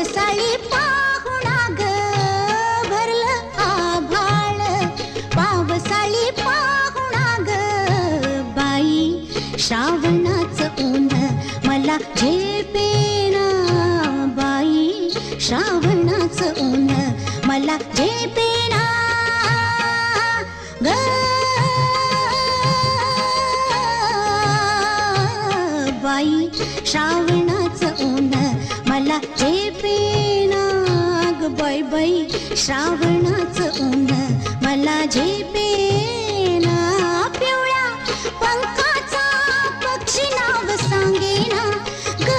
पावसाळी पाहुणा ग भरलं आभाळ. पावसाळी पाहुणा ग बाई श्रावणाचं ऊन मला झेपेना बाई श्रावणाचं ऊन मला झेपेना ग बाई श्रावणाचं ऊन बाई श्रावणाचं ऊन. मला झेपेना पिवळ्या पंखाचा पक्षी नाव सांगेना. ग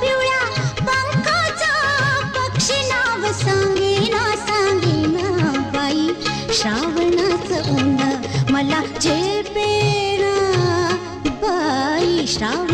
पिवळ्या पंखाचा पक्षी नाव सांगेना सांगेना बाई श्रावणाचं ऊन. मला झेपेना बाई श्रावण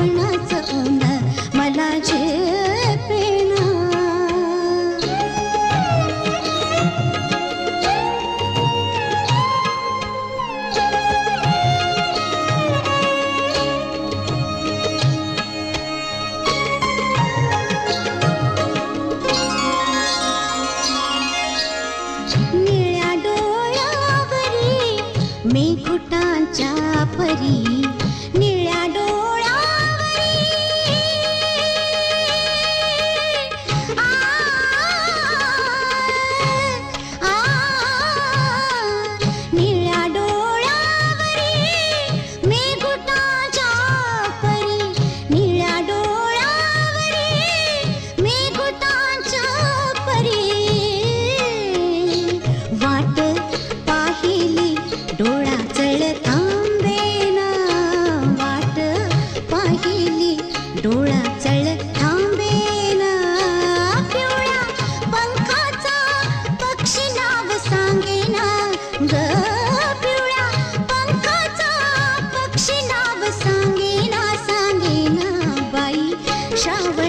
मेघुटांच्या डोळा चळ थांबेना पिवळ्या पंखाचा पक्षी नाव सांगेना ग पिवळ्या पंखाचा पक्षी नाव सांगेना सांगेना बाई. श्रावणाचं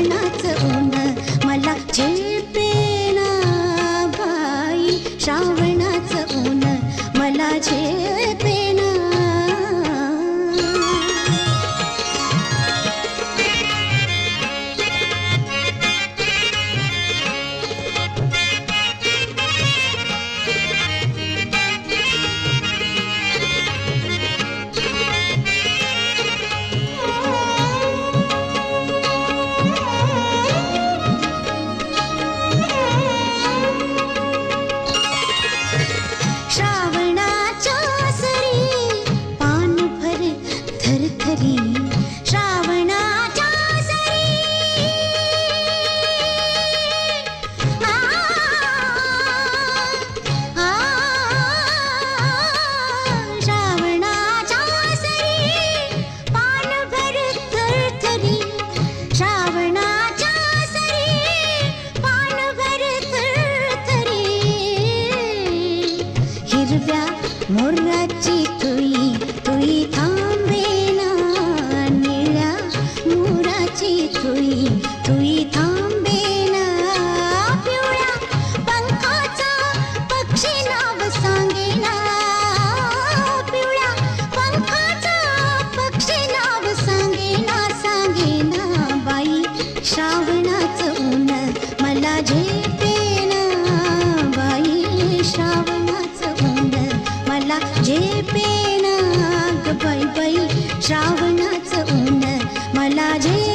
श्रावणाचं बंद मला झेपेना ग बाई बाई श्रावणाचं ऊन मला झे